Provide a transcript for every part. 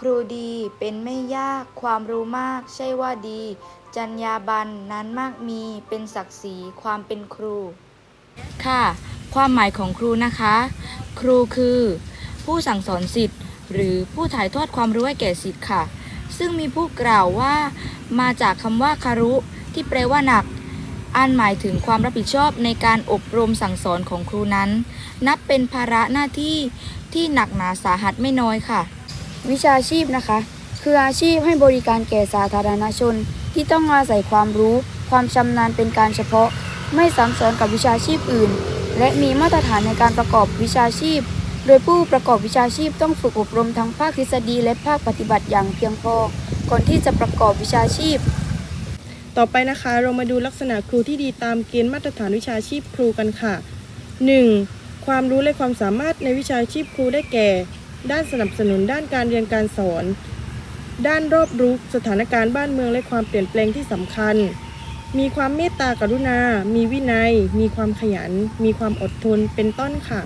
ครูดีเป็นไม่ยากความรู้มากใช่ว่าดีจรรยาบรรณนั้นมากมีเป็นศักดิ์ศรีความเป็นครู ค่ะ ความหมายของครูนะคะ ครูคือ ผู้สั่งสอนสิทธิ์ หรือผู้ถ่ายทอดความรู้ให้แก่สิทธิ์ค่ะ ซึ่งมีผู้กล่าวว่า มาจากคำว่าคารุ ที่แปลว่าหนักอันหมายถึงความรับผิดชอบในการอบรมสั่งสอนของครูนั้น นับเป็นภาระหน้าที่ที่หนักหนาสาหัสไม่น้อยค่ะ วิชาชีพนะคะ คืออาชีพให้บริการแก่สาธารณชน ที่ต้องอาศัยความรู้ ความชำนาญเป็นการเฉพาะ ไม่ซ้ำซ้อนกับวิชาชีพอื่น และมีมาตรฐานในการประกอบวิชาชีพ โดยผู้ประกอบวิชาชีพต้องฝึกอบรมทั้งภาคทฤษฎีและภาคปฏิบัติอย่างเพียงพอก่อนที่จะประกอบวิชาชีพ ต่อไปนะคะเรามาดูลักษณะครูที่ดีตามเกณฑ์มาตรฐานวิชาชีพครูกันค่ะ 1. ความรู้และความสามารถในวิชาชีพครูได้แก่ ด้านสนับสนุนด้านการเรียนการสอน ด้านรอบรู้สถานการณ์บ้านเมืองและความเปลี่ยนแปลงที่สำคัญ มีความเมตตากรุณา มีวินัย มีความขยัน มีความอดทนเป็นต้นค่ะ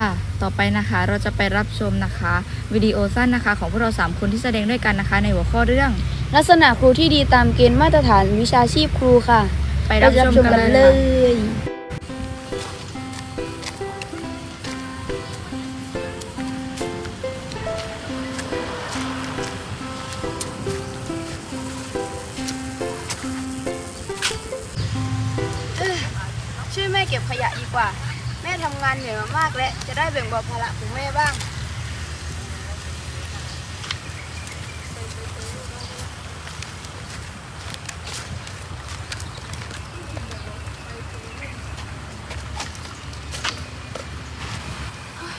ค่ะ ต่อไปนะคะเราจะไปรับชมนะคะ วิดีโอสั้นนะคะของพวกเราสามคนที่แสดงด้วยกันนะคะ ในหัวข้อเรื่อง ลักษณะครูที่ดีตามเกณฑ์มาตรฐานวิชาชีพครูค่ะ ไปรับชมกันเลย ย เก็บขยะดีกว่า แม่ทำงานเหนื่อยมามากแล้วจะได้แบ่งเบาภาระของแม่บ้าง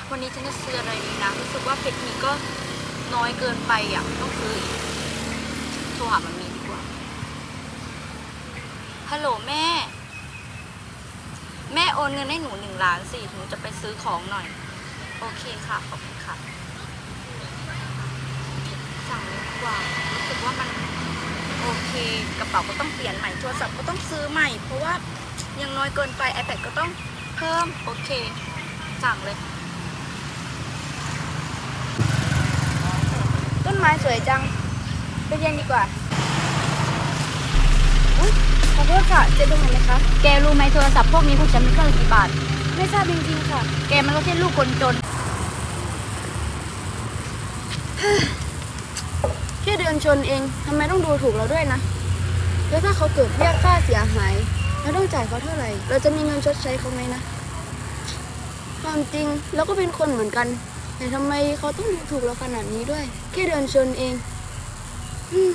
วันนี้ฉันจะซื้ออะไรดีนะรู้สึกว่าเพชรนี้ก็น้อยเกินไปอะต้องซื้ออีกโทรหามันมีดีกว่าฮัลโหลแม่ โอนเงินให้หนูหนึ่งล้านสี่หนูจะไปซื้อของหน่อย โอเคค่ะ ขอบคุณค่ะ สั่งดีกว่ารู้สึกว่ามันโอเคกระเป๋าก็ต้องเปลี่ยนใหม่โทรศัพท์ก็ต้องซื้อใหม่ เพราะว่ายังน้อยเกินไป iPad ก็ต้องเพิ่ม โอเค สั่งเลย ต้นไม้สวยจังไปเรียนดีกว่า อโทษค่ะเจะตรงไหนไหมคะ แกรู้ไหมโทรศัพท์พวกนี้พวกฉันม่เครื่องละกี่บาท ไม่ทราบจริงๆค่ะ แกมันก็แค่ลูกคนจน แค่เดินชนเองทำไมต้องดูถูกเราด้วยนะ แล้วถ้าเขาเกิดเรียกค่าเสียหายเราต้องจ่ายเขาเท่าไหร่ เราจะมีเงินชดใช้เขาไหมนะความจริงเราก็เป็นคนเหมือนกัน แต่ทำไมเขาต้องดูถูกเราขนาดนี้ด้วย แค่เดินชนเอง อืม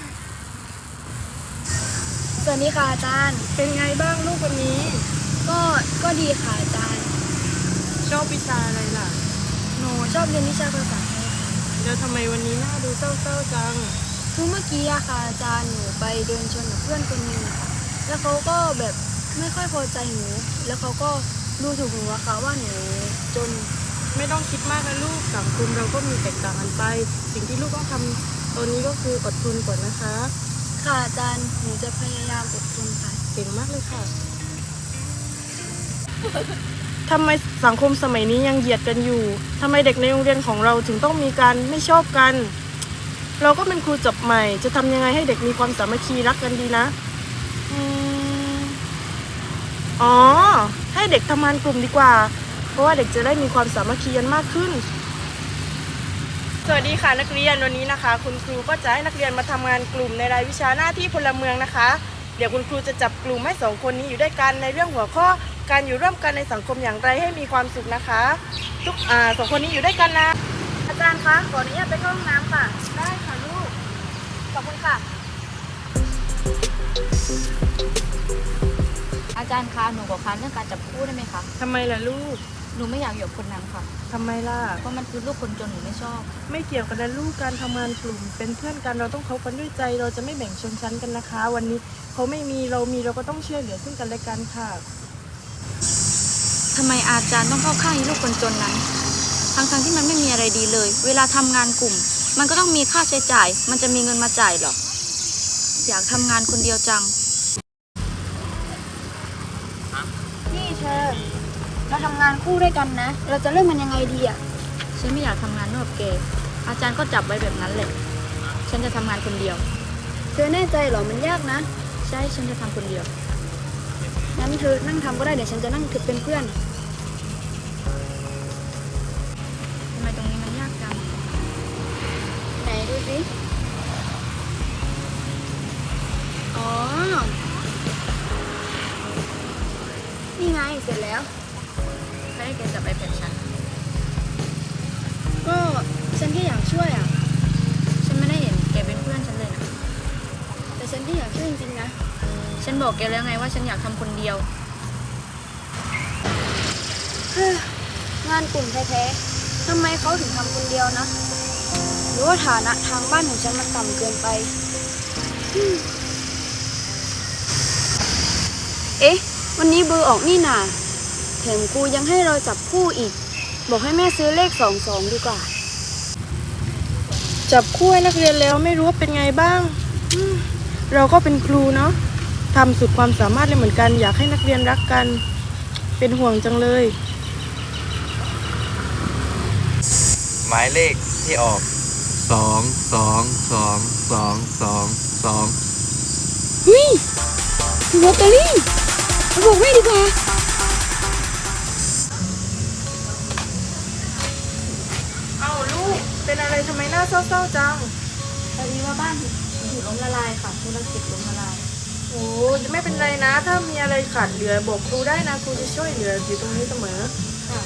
สวัสดีค่ะอาจารย์ เป็นไงบ้างลูกวันนี้ ก็ก็ดีค่ะอาจารย์ ชอบวิชาอะไรล่ะ หนูชอบเรียนวิชาภาษาไทยค่ะแล้วทำไมวันนี้หน้าดูเศร้าๆจัง คือเมื่อกี้อะค่ะอาจารย์หนูไปเดินชนกับเพื่อนคนหนึงอะค่ะ แล้วเขาก็แบบไม่ค่อยพอใจหนู แล้วเขาก็ดูถูกหนูอะค่ะว่าหนูจน ไม่ต้องคิดมากนะลูกสังคมเราก็มีแตกต่างกันไป สิ่งที่ลูกต้องทำตอนนี้ก็คืออดทนก่อนนะคะ ค่ะอาจารย์หนูจะพยายามอดทนค่ะ เก่งมากเลยค่ะ ทำไมสังคมสมัยนี้ยังเหยียดกันอยู่ ทำไมเด็กในโรงเรียนของเราถึงต้องมีการไม่ชอบกัน เราก็เป็นครูจบใหม่ จะทำยังไงให้เด็กมีความสามัคคีรักกันดีนะอืมอ๋อ ให้เด็กทำงานกลุ่มดีกว่า เพราะว่าเด็กจะได้มีความสามัคคีกันมากขึ้น สวัสดีค่ะนักเรียนวันนี้นะคะ คุณครูก็จะให้นักเรียนมาทำงานกลุ่มในรายวิชาหน้าที่พลเมืองนะคะ เดี๋ยวคุณครูจะจับกลุ่มให้สองคนนี้อยู่ด้วยกันในเรื่องหัวข้อการอยู่ร่วมกันในสังคมอย่างไรให้มีความสุขนะคะ ทุกอ่าสองคนนี้อยู่ด้วยกันนะ อาจารย์คะขออนุญาตไปเข้าห้องน้ำค่ะ ได้ค่ะลูกขอบคุณค่ะ อาจารย์คะหนูขอค้านเรื่องการจับคู่ได้ไหมคะทำไมล่ะลูก หนูไม่อยากอยู่กับคนนั้นค่ะ ทำไมล่ะ เพราะมันคือลูกคนจนหนูไม่ชอบ ไม่เกี่ยวกันนะลูกการทำงานกลุ่ม เป็นเพื่อนกันเราต้องคบกันด้วยใจ เราจะไม่แบ่งชนชั้นกันนะคะ วันนี้เขาไม่มีเรามีเราก็ต้องช่วยเหลือซึ่งกันและกันค่ะ ทำไมอาจารย์ต้องเข้าข้างอีลูกคนจนนั้น ทั้งๆที่มันไม่มีอะไรดีเลย เวลาทำงานกลุ่ม มันก็ต้องมีค่าใช้จ่าย มันจะมีเงินมาจ่ายเหรอ อยากทำงานคนเดียวจัง นี่เธอ เราทำงานคู่ด้วยกันนะ เราจะเริ่มมันยังไงดีอะฉันไม่อยากทำงานร่วมกับแกอาจารย์ก็จับไว้แบบนั้นแหละ ฉันจะทำงานคนเดียว เธอแน่ใจเหรอมันยากนะใช่ฉันจะทำคนเดียว งั้นเธอนั่งทำก็ได้เดี๋ยวฉันจะนั่งเป็นเพื่อน ทำไมตรงนี้มันยากจัง ไหนดูสิอ๋อ นี่ไงเสร็จแล้ว ไม่ได้แกจับไอแพดฉัน ก็ฉันแค่อยากช่วยอะ ฉันไม่ได้เห็นแกเป็นเพื่อนฉันเลยนะ แต่ฉันแค่อยากช่วยจริงๆนะ ฉันบอกแกแล้วไงว่าฉันอยากทำคนเดียวงานกลุ่มแท้ๆทำไมเขาถึงทำคนเดียวนะ หรือว่าฐานะทางบ้านของฉันมันต่ำเกินไปอืมเอ๊ะ วันนี้เบอร์ออกนี่นาแถมครูยังให้เราจับคู่อีก บอกให้แม่ซื้อเลขสองสองดีกว่า จับคู่ให้นักเรียนแล้วไม่รู้ว่าเป็นไงบ้างอืมเราก็เป็นครูเนาะทำสุดความสามารถเลยเหมือนกัน อยากให้นักเรียนรักกัน เป็นห่วงจังเลย หมายเลขที่ออกสองสองสองสองสองสอง เฮ้ยลอตเตอรี่เอาบอกแม่ดีกว่า เป็นอะไรทำไมหน้าเศร้าๆจังพอดีว่าบ้านถูกล้มละลายค่ะธุรกิจล้มละลาย โอ้ไม่เป็นไรนะ ถ้ามีอะไรขาดเหลือบอกครูได้นะครูจะช่วยเหลืออยู่ตรงนี้เสมอค่ะ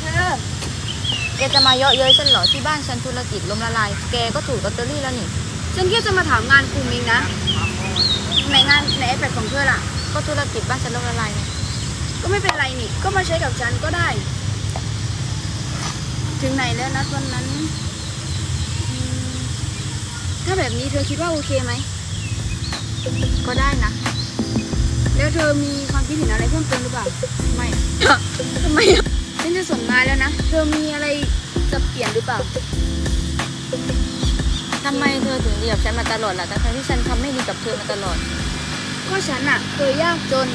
เธอแกจะมาเยาะเย้ยฉันเหรอที่บ้านฉันธุรกิจล้มละลาย แกก็ถูกลอตเตอรี่แล้วนี่ฉันแค่จะมาถามงานกลุ่มเองนะไหนงานไหนไอแพดของเธอล่ะ ก็ธุรกิจบ้านฉันล้มละลายไงก็ไม่เป็นไรนี่ ก็มาใช้กับฉันก็ได้ ถึงไหนแล้วนัดวันนั้นอืมถ้าแบบนี้เธอคิดว่าโอเคไหม ก็ได้นะ แล้วเธอมีความคิดเห็นอะไรเพิ่มเติมหรือเปล่า ไม่ทำไมอะฉันจะส่งงานแล้วนะ เธอมีอะไรจะเปลี่ยนหรือเปล่าทำไมเธอถึงดีกับฉันมาตลอดล่ะทั้งๆที่ฉันทำไม่ดีกับเธอมาตลอด ก็ฉันอะเคยยากจน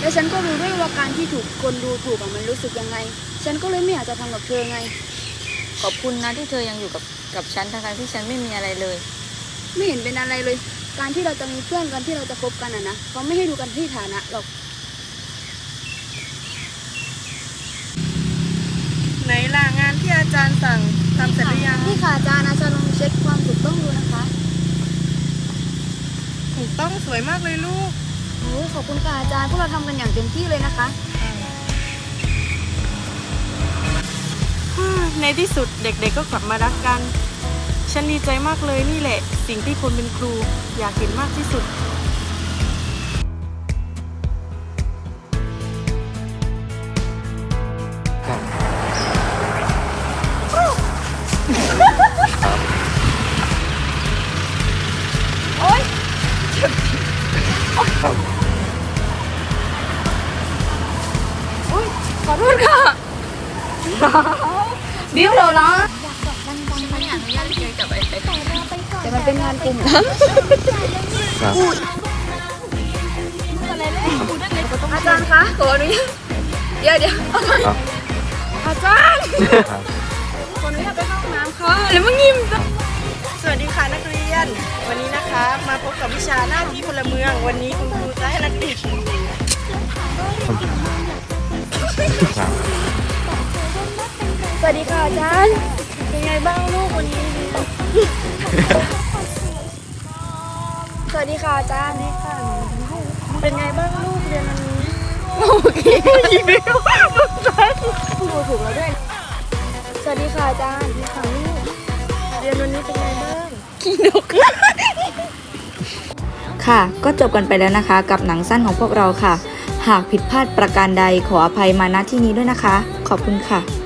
และฉันก็รู้ด้วยว่าการที่ถูกคนดูถูกอะมันรู้สึกยังไง ฉันก็เลยไม่อยากจะทำกับเธอไง ขอบคุณนะที่เธอยังอยู่กับกับฉันทั้งๆที่ฉันไม่มีอะไรเลย ไม่เห็นเป็นอะไรเลย การที่เราจะมีเพื่อนกันที่เราจะคบกันอะนะเขาไม่ให้ดูกันที่ฐานะหรอก ไหนล่ะงานที่อาจารย์สั่งทำเสร็จหรือยังนี่ค่ะอาจารย์อาจารย์ลองเช็คความถูกต้องดูนะคะถูกต้องสวยมากเลยลูก โอ้ขอบคุณค่ะอาจารย์พวกเราทำกันอย่างเต็มที่เลยนะคะ ในที่สุดเด็กๆก็กลับมารักกัน ฉันดีใจมากเลยนี่แหละ สิ่งที่คนเป็นครูอยากเห็นมากที่สุด ขอโทษค่ะ บิ้วเราละฉันไม่อนุญาตให้แกจับไอแพดแต่มันเป็นงานกลุ่มครับอาจารย์คะขออนุญาตเดี๋ยวเดี๋ยวเอาใหม่ครับอาจารย์ครับขออนุญาตไปเข้าห้องน้ำค่ะแล้วมึงยิ้มจ้ะสวัสดีค่ะนักเรียน วันนี้นะคะ มาพบกับวิชาหน้าที่พลเมือง วันนี้คุณครูจะให้นักเรียน วัสดีค่ะอาจารย์เป็นไงบ้างลูกวันนี้ สวัสดีค่ะอาจารย์เป็นไงบ้างลูกเรียนวันนี้คุณดูถูกเราด้วย สวัสดีค่ะอาจารย์ค่ะลูกเรียนวันนี้เป็นไงบ้างค่ะ ก็จบกันไปแล้วนะคะ กับหนังสั้นของพวกเราค่ะ หากผิดพลาดประการใดขออภัยมาณที่นี้ด้วยนะคะ ขอบคุณค่ะ